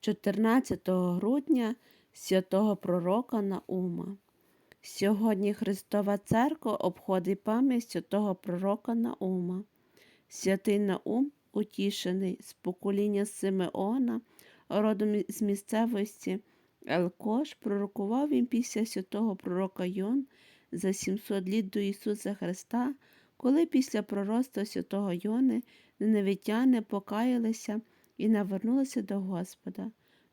14 грудня святого пророка Наума. Сьогодні Христова Церква обходить пам'ять святого пророка Наума. Святий Наум, утішений з покоління Симеона, родом з місцевості Елкош, пророкував він після святого пророка Йон за 700 літ до Ісуса Христа, коли після пророцтва святого Йони ненавитяни покаялися і навернулися до Господа,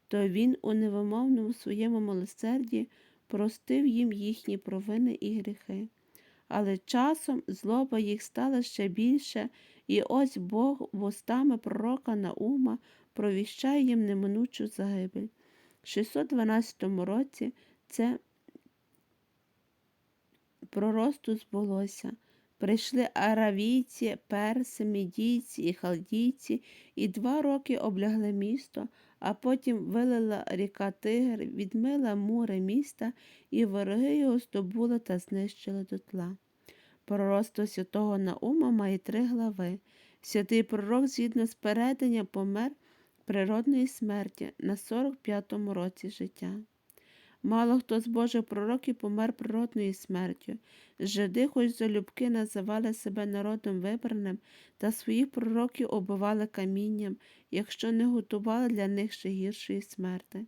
то Він у невимовному своєму милосерді простив їм їхні провини і гріхи. Але часом злоба їх стала ще більше, і ось Бог вустами пророка Наума провіщає їм неминучу загибель. В 612 році це проросту збулося. Прийшли аравійці, перси, мідійці і халдійці, і два роки облягли місто, а потім вилила ріка Тигр, відмила мури міста, і вороги його здобули та знищили дотла. Пророцтво святого Наума має три глави. Святий пророк, згідно з передання, помер природної смерті на 45-му році життя. Мало хто з Божих пророків помер природною смертю. Жиди, хоч залюбки називали себе народом вибраним, та своїх пророків убивали камінням, якщо не готували для них ще гіршої смерти.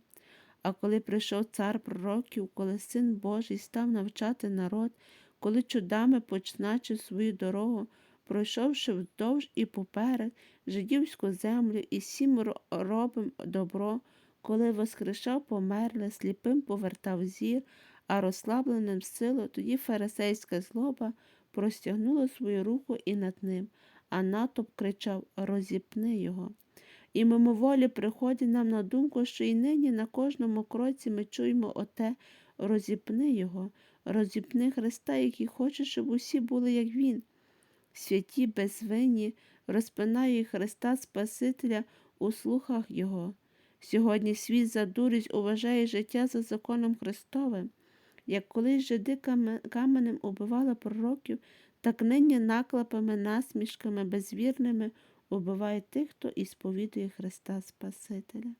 А коли прийшов цар пророків, коли син Божий став навчати народ, коли чудами починачив свою дорогу, пройшовши вдовж і поперед жидівську землю і всім робим добро, коли воскрешав померле, сліпим повертав зір, а розслабленим силу, тоді фарисейська злоба простягнула свою руку і над ним, а натовп кричав Розіпни його. І мимоволі приходить нам на думку, що і нині на кожному кроці ми чуємо оте розіпни його, розіпни Христа, який хоче, щоб усі були, як Він. Святі безвинні розпинають Христа Спасителя у слухах Його. Сьогодні світ за дурість уважає життя за законом Христовим. Як колись жиди каменем убивали пророків, так нині наклепами, насмішками, безвірними убиває тих, хто ісповідує Христа Спасителя.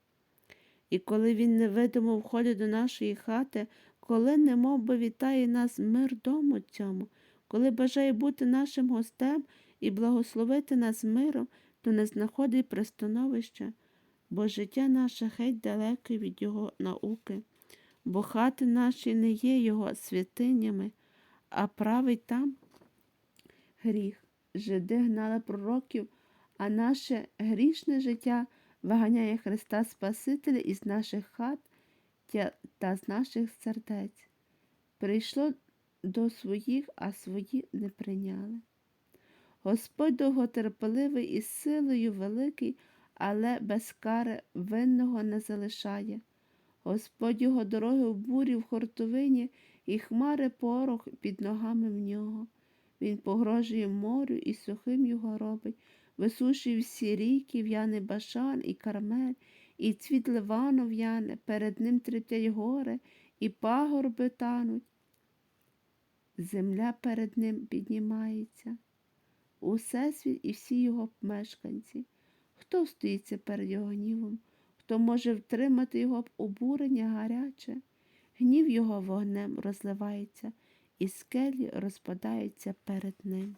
І коли Він невидимо входить до нашої хати, коли немов би вітає нас мир дому цьому, коли бажає бути нашим гостем і благословити нас миром, то не знаходить пристановища бо життя наше геть далеке від Його науки, бо хати наші не є Його святинями, а править там гріх. Жиди гнали пророків, а наше грішне життя виганяє Христа Спасителя із наших хат та з наших сердець. Прийшло до своїх, а свої не прийняли. Господь довготерпеливий і силою великий але без кари винного не залишає. Господь його дороги в бурі в хортовині і хмари порох під ногами в нього. Він погрожує морю і сухим його робить, висушує всі ріки, в'яне башан і кармель, і цвіт ливану в'яне, перед ним третять гори, і пагорби тануть. Земля перед ним піднімається, усесвіт і всі його мешканці. Хто стоїться перед його гнівом, хто може втримати його обурення гаряче, гнів його вогнем розливається, і скелі розпадаються перед ним.